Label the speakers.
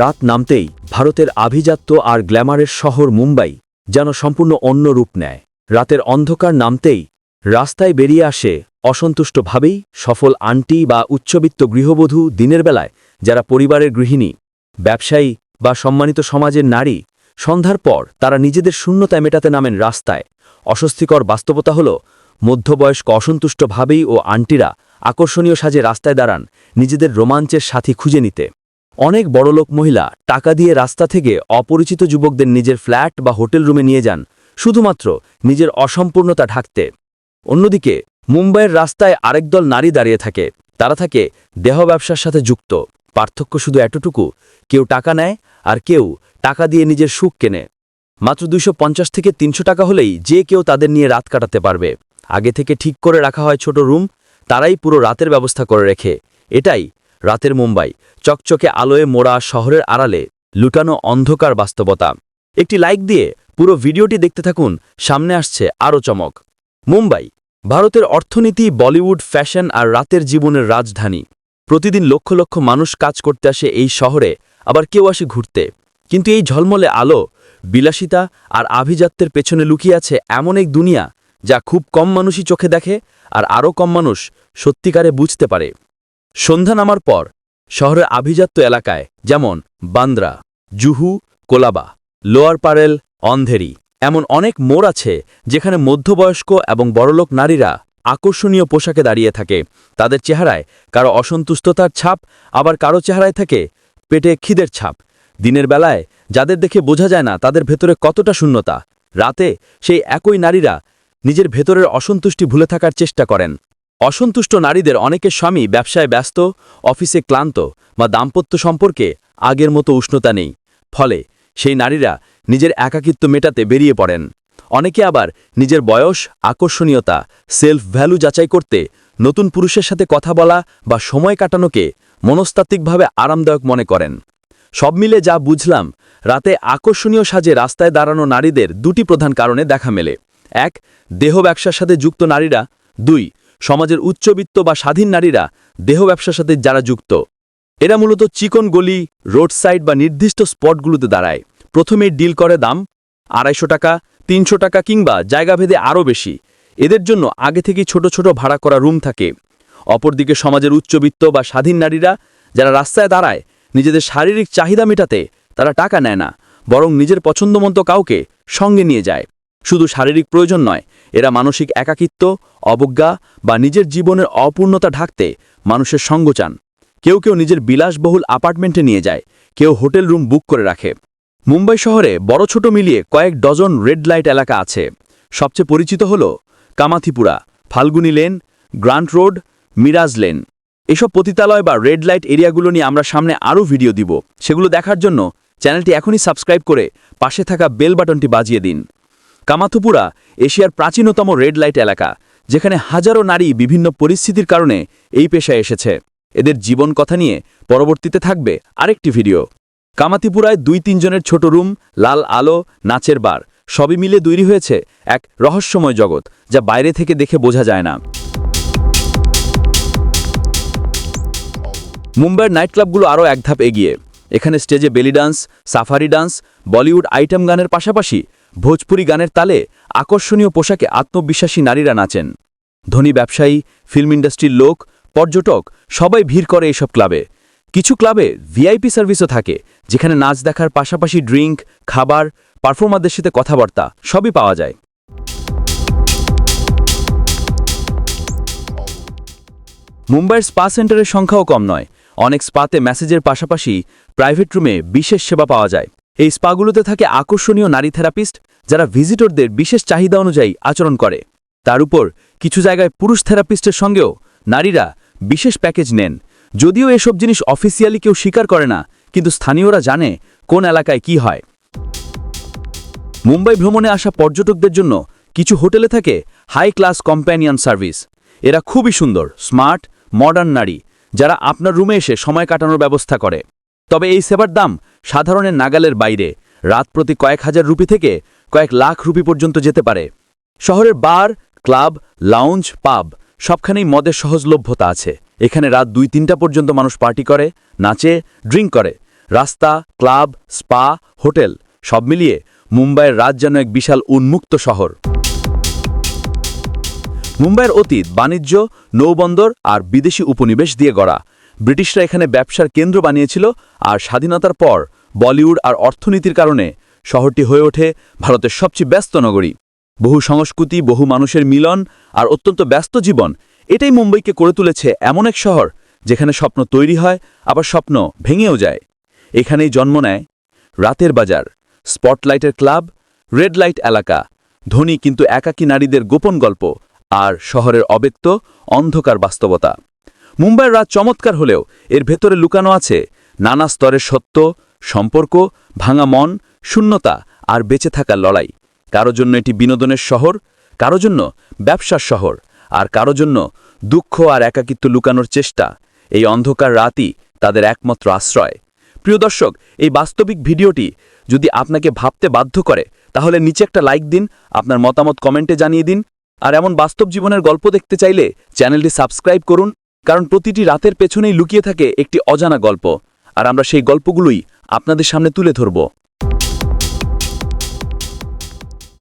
Speaker 1: রাত নামতেই ভারতের আভিজাত্য আর গ্ল্যামারের শহর মুম্বাই যেন সম্পূর্ণ অন্য রূপ নেয়। রাতের অন্ধকার নামতেই রাস্তায় বেরিয়ে আসে অসন্তুষ্টভাবেই সফল আন্টি বা উচ্চবিত্ত গৃহবধূ দিনের বেলায় যারা পরিবারের গৃহিণী, ব্যবসায়ী বা সম্মানিত সমাজের নারী, সন্ধ্যার পর তারা নিজেদের শূন্যতায় মেটাতে নামেন রাস্তায়। অস্বস্তিকর বাস্তবতা হল, মধ্যবয়স্ক অসন্তুষ্টভাবেই ও আন্টিরা আকর্ষণীয় সাজে রাস্তায় দাঁড়ান নিজেদের রোমাঞ্চের সাথী খুঁজে নিতে। অনেক বড়লোক মহিলা টাকা দিয়ে রাস্তা থেকে অপরিচিত যুবকদের নিজের ফ্ল্যাট বা হোটেল রুমে নিয়ে যান, শুধুমাত্র নিজের অসম্পূর্ণতা ঢাকতে। অন্যদিকে, মুম্বাইয়ের রাস্তায় আরেক দল নারী দাঁড়িয়ে থাকে, তারা থাকে দেহ ব্যবসার সাথে যুক্ত। পার্থক্য শুধু এতটুকু, কেউ টাকা নেয় আর কেউ টাকা দিয়ে নিজের সুখ কেনে। মাত্র পঞ্চাশ থেকে তিনশো টাকা হলেই যে কেউ তাদের নিয়ে রাত কাটাতে পারবে। আগে থেকে ঠিক করে রাখা হয় ছোট রুম, তারাই পুরো রাতের ব্যবস্থা করে রেখে। এটাই রাতের মুম্বাই, চকচকে আলোয় মোড়া শহরের আড়ালে লুটানো অন্ধকার বাস্তবতা। একটি লাইক দিয়ে পুরো ভিডিওটি দেখতে থাকুন, সামনে আসছে আরও চমক। মুম্বাই, ভারতের অর্থনীতি, বলিউড, ফ্যাশন আর রাতের জীবনের রাজধানী। প্রতিদিন লক্ষ লক্ষ মানুষ কাজ করতে আসে এই শহরে, আবার কেউ আসে ঘুরতে। কিন্তু এই ঝলমলে আলো, বিলাসিতা আর আভিজাত্যের পেছনে লুকিয়ে আছে এমন এক দুনিয়া যা খুব কম মানুষই চোখে দেখে আর আরও কম মানুষ সত্যিকারে বুঝতে পারে। সন্ধ্যা নামার পর শহরের আভিজাত্য এলাকায়, যেমন বান্দ্রা, জুহু, কোলাবা, লোয়ার পারেল, অন্ধেরি, এমন অনেক মোড় আছে যেখানে মধ্যবয়স্ক এবং বড়লোক নারীরা আকর্ষণীয় পোশাকে দাঁড়িয়ে থাকে। তাদের চেহারায় কারও অসন্তুষ্টতার ছাপ, আবার কারও চেহারায় থাকে পেটে খিদের ছাপ। দিনের বেলায় যাদের দেখে বোঝা যায় না তাদের ভেতরে কতটা শূন্যতা, রাতে সেই একই নারীরা নিজের ভেতরের অসন্তুষ্টি ভুলে থাকার চেষ্টা করেন। অসন্তুষ্ট নারীদের অনেকের স্বামী ব্যবসায় ব্যস্ত, অফিসে ক্লান্ত বা দাম্পত্য সম্পর্কে আগের মতো উষ্ণতা নেই। ফলে সেই নারীরা নিজের একাকিত্ব মেটাতে বেরিয়ে পড়েন। অনেকে আবার নিজের বয়স, আকর্ষণীয়তা সেলফ ভ্যালু যাচাই করতে নতুন পুরুষের সাথে কথা বলা বা সময় কাটানোকে মনস্তাত্ত্বিকভাবে আরামদায়ক মনে করেন। সব মিলে যা বুঝলাম, রাতে আকর্ষণীয় সাজে রাস্তায় দাঁড়ানো নারীদের দুটি প্রধান কারণে দেখা মেলে। এক, দেহ ব্যবসার সাথে যুক্ত নারীরা। দুই সমাজের উচ্চবিত্ত বা স্বাধীন নারীরা দেহ ব্যবসার সাথে যারা যুক্ত, এরা মূলত চিকন গলি রোড সাইড বা নির্দিষ্ট স্পটগুলোতে দাঁড়ায়। প্রথমেই ডিল করে দাম, আড়াইশো টাকা, তিনশো টাকা কিংবা জায়গাভেদে আরও বেশি। এদের জন্য আগে থেকেই ছোট ছোট ভাড়া করা রুম থাকে। অপরদিকে সমাজের উচ্চবিত্ত বা স্বাধীন নারীরা যারা রাস্তায় দাঁড়ায়, নিজেদের শারীরিক চাহিদা মেটাতে তারা টাকা নেয় না, বরং নিজের পছন্দমতো কাউকে সঙ্গে নিয়ে যায়। শুধু শারীরিক প্রয়োজন নয়, এরা মানসিক একাকিত্ব, অবজ্ঞা বা নিজের জীবনের অপূর্ণতা ঢাকতে মানুষের সঙ্গ চান। কেউ কেউ নিজের বিলাসবহুল অ্যাপার্টমেন্টে নিয়ে যায়, কেউ হোটেল রুম বুক করে রাখে। মুম্বাই শহরে বড় ছোট মিলিয়ে কয়েক ডজন রেড লাইট এলাকা আছে। সবচেয়ে পরিচিত হল Kamathipura, Falguni Lane, Grant Road, Miraj Lane. এসব পতিতালয় বা রেড লাইট এরিয়াগুলো নিয়ে আমরা সামনে আরও ভিডিও দিব। সেগুলো দেখার জন্য চ্যানেলটি এখনই সাবস্ক্রাইব করে পাশে থাকা বেল বাটনটি বাজিয়ে দিন। কামাথুপুরা, এশিয়ার প্রাচীনতম রেড লাইট এলাকা, যেখানে হাজারো নারী বিভিন্ন পরিস্থিতির কারণে এই পেশায় এসেছে। এদের জীবন কথা নিয়ে পরবর্তীতে থাকবে আরেকটি ভিডিও। কামাতিপুরায় দুই তিনজনের ছোট রুম, লাল আলো, নাচের বার, সবই মিলে তৈরি হয়েছে এক রহস্যময় জগৎ যা বাইরে থেকে দেখে বোঝা যায় না। মুম্বাইয়ের নাইট ক্লাবগুলো আরও এক ধাপ এগিয়ে। এখানে স্টেজে belly dance, safari dance, Bollywood item গানের পাশাপাশি ভোজপুরি গানের তালে আকর্ষণীয় পোশাকে আত্মবিশ্বাসী নারীরা নাচেন। ধনী ব্যবসায়ী, ফিল্ম ইন্ডাস্ট্রির লোক, পর্যটক, সবাই ভিড় করে এসব ক্লাবে। কিছু ক্লাবে ভিআইপি সার্ভিসও থাকে, যেখানে নাচ দেখার পাশাপাশি ড্রিঙ্ক, খাবার, পারফর্মারদের সাথে কথাবার্তা, সবই পাওয়া যায়। মুম্বাইয়ের স্পা সেন্টারের সংখ্যাও কম নয়। অনেক স্পাতে মেসেজের পাশাপাশি প্রাইভেট রুমে বিশেষ সেবা পাওয়া যায়। এই স্পাগুলোতে থাকে আকর্ষণীয় নারী থেরাপিস্ট যারা ভিজিটরদের বিশেষ চাহিদা অনুযায়ী আচরণ করে। তার উপর কিছু জায়গায় পুরুষ থেরাপিস্টের সঙ্গেও নারীরা বিশেষ প্যাকেজ নেন। যদিও এসব জিনিস অফিসিয়ালি কেউ স্বীকার করে না, কিন্তু স্থানীয়রা জানে কোন এলাকায় কি হয়। মুম্বাই ভ্রমণে আসা পর্যটকদের জন্য কিছু হোটেলে থাকে হাই ক্লাস কম্প্যানিয়ন সার্ভিস। এরা খুবই সুন্দর, স্মার্ট, মডার্ন নারী, যারা আপনার রুমে এসে সময় কাটানোর ব্যবস্থা করে। তবে এই সেবার দাম সাধারণের নাগালের বাইরে, রাত প্রতি কয়েক হাজার রুপি থেকে কয়েক লাখ রুপি পর্যন্ত যেতে পারে। শহরের বার, ক্লাব, লাউঞ্জ, পাব সবখানেই মদের সহজলভ্যতা আছে। এখানে রাত দুই তিনটা পর্যন্ত মানুষ পার্টি করে, নাচে, ড্রিঙ্ক করে। রাস্তা, ক্লাব, স্পা, হোটেল সব মিলিয়ে মুম্বাইয়ের রাত যেন এক বিশাল উন্মুক্ত শহর। মুম্বাইয়ের অতীত, বাণিজ্য, নৌবন্দর আর বিদেশি উপনিবেশ দিয়ে গড়া। ব্রিটিশরা এখানে ব্যবসার কেন্দ্র বানিয়েছিল আর স্বাধীনতার পর বলিউড আর অর্থনীতির কারণে শহরটি হয়ে ওঠে ভারতের সবচেয়ে ব্যস্ত নগরী। বহু সংস্কৃতি, বহু মানুষের মিলন আর অত্যন্ত ব্যস্ত জীবন এটাই মুম্বইকে করে তুলেছে এমন এক শহর যেখানে স্বপ্ন তৈরি হয়, আবার স্বপ্ন ভেঙেও যায়। এখানেই জন্ম নেয় রাতের বাজার, স্পটলাইটের ক্লাব, রেড লাইট এলাকা, ধনী কিন্তু একাকী নারীদের গোপন গল্প আর শহরের অব্যক্ত অন্ধকার বাস্তবতা। মুম্বাইয়ের রাত চমৎকার হলেও এর ভেতরে লুকানো আছে নানা স্তরের সত্য সম্পর্ক, ভাঙা মন, শূন্যতা আর বেঁচে থাকার লড়াই। কারও জন্য এটি বিনোদনের শহর, কারও জন্য ব্যবসার শহর, আর কারও জন্য দুঃখ আর একাকিত্ব লুকানোর চেষ্টা। এই অন্ধকার রাতই তাদের একমাত্র আশ্রয়। প্রিয় দর্শক, এই বাস্তবিক ভিডিওটি যদি আপনাকে ভাবতে বাধ্য করে, তাহলে নিচে একটা লাইক দিন, আপনার মতামত কমেন্টে জানিয়ে দিন। আর এমন বাস্তব জীবনের গল্প দেখতে চাইলে চ্যানেলটি সাবস্ক্রাইব করুন, কারণ প্রতিটি রাতের পেছনেই লুকিয়ে থাকে একটি অজানা গল্প। আর আমরা সেই গল্পগুলোই আপনাদের সামনে তুলে ধরব।